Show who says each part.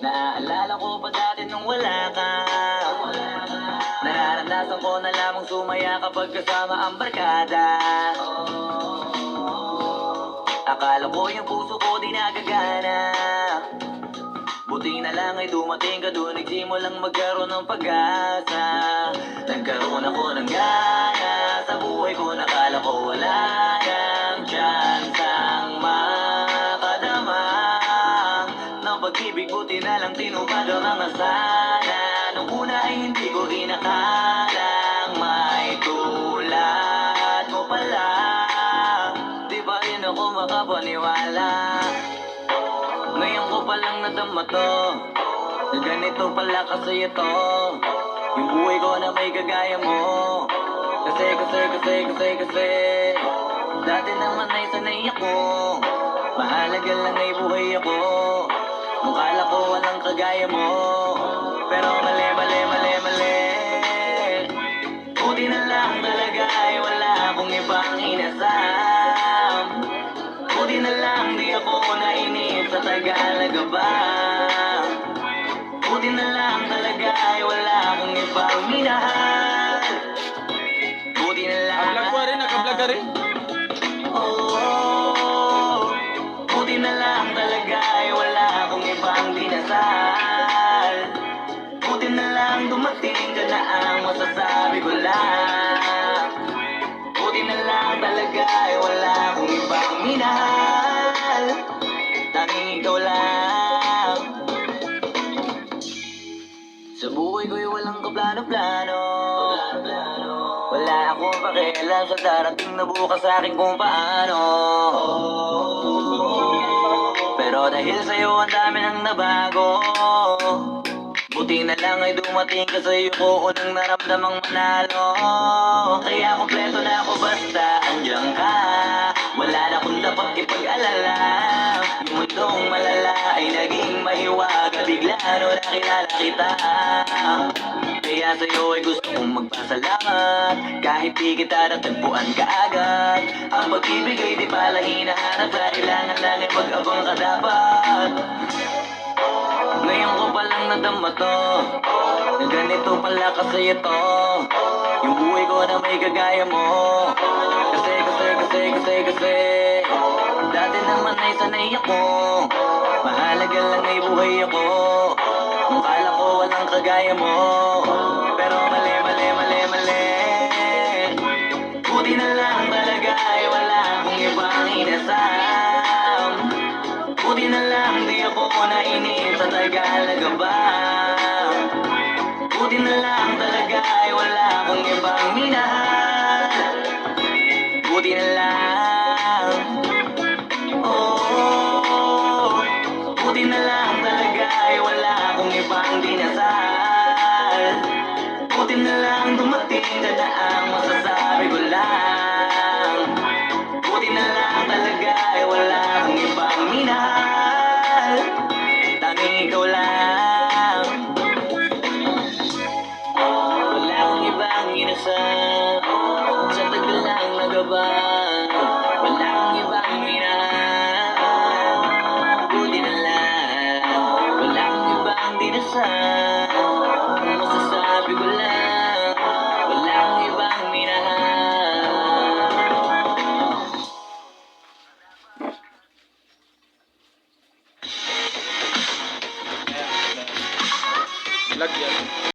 Speaker 1: Naaalala ko pa dati nung wala ka? Nararanasan ko na lamang sumaya kapag kasama ang barkada. Akala ko yung puso ko di nagagana Buti na lang ay dumating ka doon Nagsimulang magkaroon ng pag-asa. Nagkaroon ako ng gana Sa buhay ko nakala ko wala nang chance ang makadama Ng pag-ibig buti na lang tinupad ang mga sana. Nung una ay hindi ko inakalang May tulad mo pala. Di ba rin ako makapaniwala palang nadama to. Na ganito pala kasi ito Yung buhay ko na may kagaya mo. Kasi, kasi, kasi, kasi, kasi. Dati naman ay sanay ako. Mahalaga lang ay buhay ako. Nung kala ko walang kagaya mo Tagalaga ba Buti na lang talaga ay wala akong ibang minahal Buti na lang
Speaker 2: Naka-vlog ka rin, naka-vlog ka rin.
Speaker 1: Oh, buti na lang talaga ay wala akong ibang dinasal. Buti na lang dumating ka na ang masasabi ko lang buhay ko'y walang kaplano-plano. Wala akong pakialam sa darating na bukas sa akin kung paano. Pero dahil sa'yo ang dami nang nabago. Buti na lang ay dumating ka sa'yo ko unang naramdamang manalo. Kaya kompleto na ako basta andyan ka. Wala na akong dapat ipag-alala Bigla no nakilala kita. Kaya sa'yo ay gusto kong magpasalamat. Kahit di kita natagpuan kaagad Ang pag-ibig ay di pala hinahanap. Kailangan lang ay mag-abang ka dapat ngayon ko palang nadama to. Na ganito pala kasi ito. Yung buhay ko na may kagaya mo. Kasi, kasi, kasi, kasi, kasi. Dati naman ay sanay ako Mahalaga lang ay buhay ako. Nung kala ko walang kagaya mo. Pero mali, mali, mali, mali. Buti na lang talaga ay wala akong ibang inasam. Buti na lang di ako nainip sa Tagalaga ba? Buti na lang talaga ay wala akong ibang
Speaker 2: ਲੱਗ ਗਿਆ।